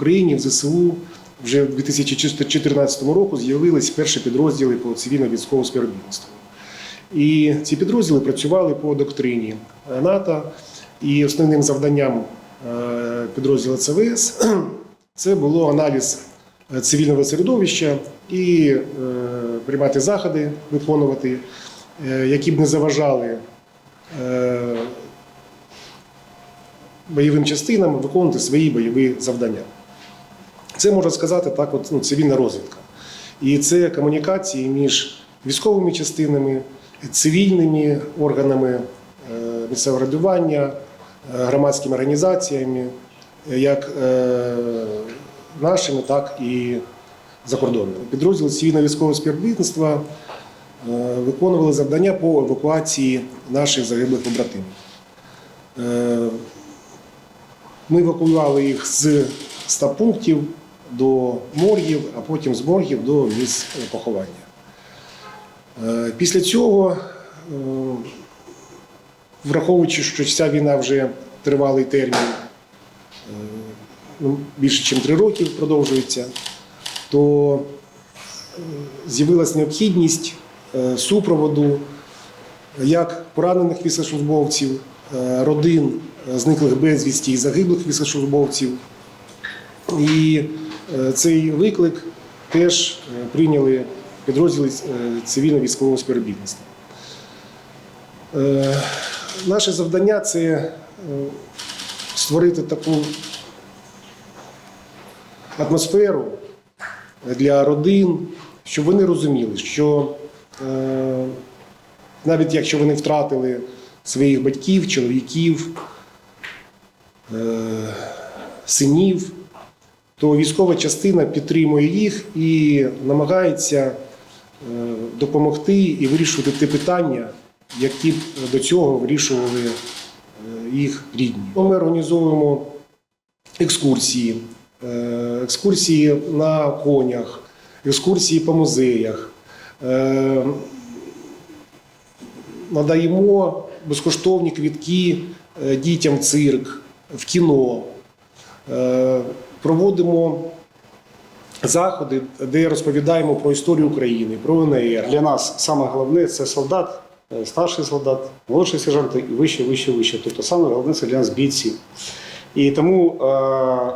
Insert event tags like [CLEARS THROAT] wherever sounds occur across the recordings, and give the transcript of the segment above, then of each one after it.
Україні в ЗСУ вже в 2014 року з'явились перші підрозділи по цивільно-військовому співробітництву. І ці підрозділи працювали по доктрині НАТО. І основним завданням е, підрозділу ЦВС [CLEARS THROAT] це було аналіз е, цивільного середовища і е, приймати заходи, виконувати, які б не заважали бойовим частинам виконувати свої бойові завдання. Це можна сказати так, от, ну, цивільна розвідка. І це комунікації між військовими частинами, цивільними органами е, місцевого радювання, е, громадськими організаціями, е, як нашими, так і закордонними. Підрозділи цивільно-військового співробітництва виконували завдання по евакуації наших загиблих побратимів. Ми евакуювали їх з 100 пунктів до моргів, а потім з моргів до місць поховання. Е, Після цього, е, враховуючи, що ця війна вже тривалий термін, е, ну, більше ніж три роки продовжується, то е, з'явилась необхідність е, супроводу як поранених військовослужбовців, е, родин е, зниклих безвісті і загиблих військовослужбовців. І е, цей виклик теж е, прийняли підрозділи е, цивільно-військового співробітництва. Е, Наше завдання це е, створити таку атмосферу для родин, щоб вони розуміли, що е, навіть якщо вони втратили своїх батьків, чоловіків, е, синів, то військова частина підтримує їх і намагається е, допомогти і вирішувати ті питання, які б до цього вирішували е, їх рідні. Ми організовуємо екскурсії, е, екскурсії на конях, екскурсії по музеях. Надаємо безкоштовні квітки дітям в цирк, в кіно. Проводимо заходи, де розповідаємо про історію України, про УНР. Для нас саме головне це солдат, е, старший солдат, молодший сержант і вище, вище, вище. Тобто саме головне це для нас бійці. І тому е,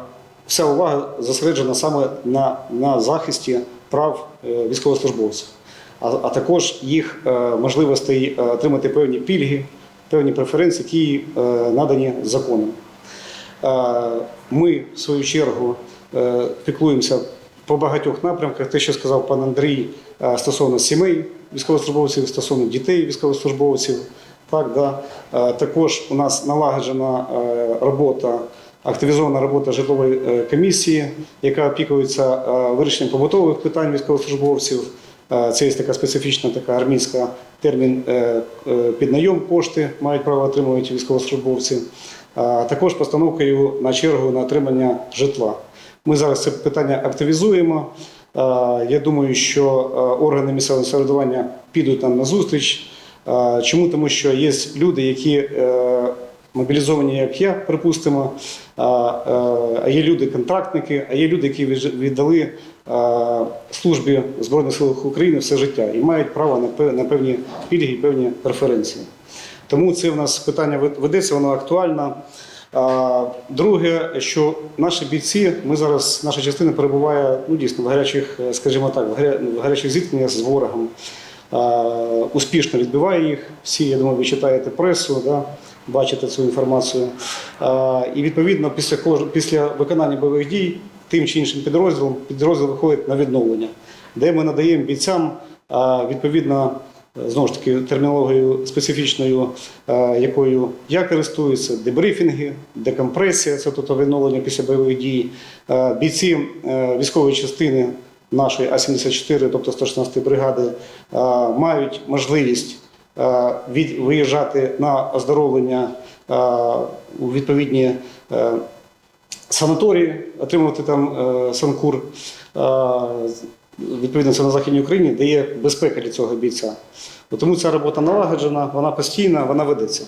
вся увага зосереджена саме на, на захисті прав е, військовослужбовців, а, а також їх е, можливостей отримати певні пільги, певні преференції, які надані законом. Ми, в свою чергу, е, піклуємося по багатьох напрямках. Те, що сказав пан Андрій е, стосовно сімей військовослужбовців, стосовно дітей військовослужбовців. Так, да. Е, Також у нас налагоджена робота, активізована робота житлової комісії, яка опікується вирішенням побутових питань військовослужбовців. Це є така специфічна така армійська термін е, е, під найом кошти мають право отримувати військовослужбовці, а також постановкою на чергу на отримання житла. Ми зараз це питання активізуємо. Я думаю, що органи місцевого самоврядування підуть нам на зустріч. Чому? Тому що є люди, які е, мобілізовані, як я, припустимо, а е, є люди-контрактники, а є люди, які віддали е, службі Збройних сил України все життя і мають право на певні пільги і певні преференції. Тому це в нас питання ведеться, воно актуально. А, Друге, що наші бійці, ми зараз, наша частина перебуває ну, дійсно в гарячих, е, скажімо так, в гарячих зіткненнях з ворогом. Успішно відбиває їх. Всі, я думаю, ви читаєте пресу, да, бачите цю інформацію. І відповідно після, після виконання бойових дій тим чи іншим підрозділом підрозділ виходить на відновлення, де ми надаємо бійцям відповідно. Знову ж таки, термінологією специфічною, е, якою я користуюся, дебрифінги, декомпресія, це тобто відновлення після бойових дій. Е, Бійці е, військової частини нашої А-74, тобто 116 бригади, мають можливість від, виїжджати на оздоровлення у відповідні санаторії, отримувати там санкур. Відповідно, це на Західній Україні, де є безпека для цього бійця. Тому ця робота налагоджена, вона постійна, вона ведеться.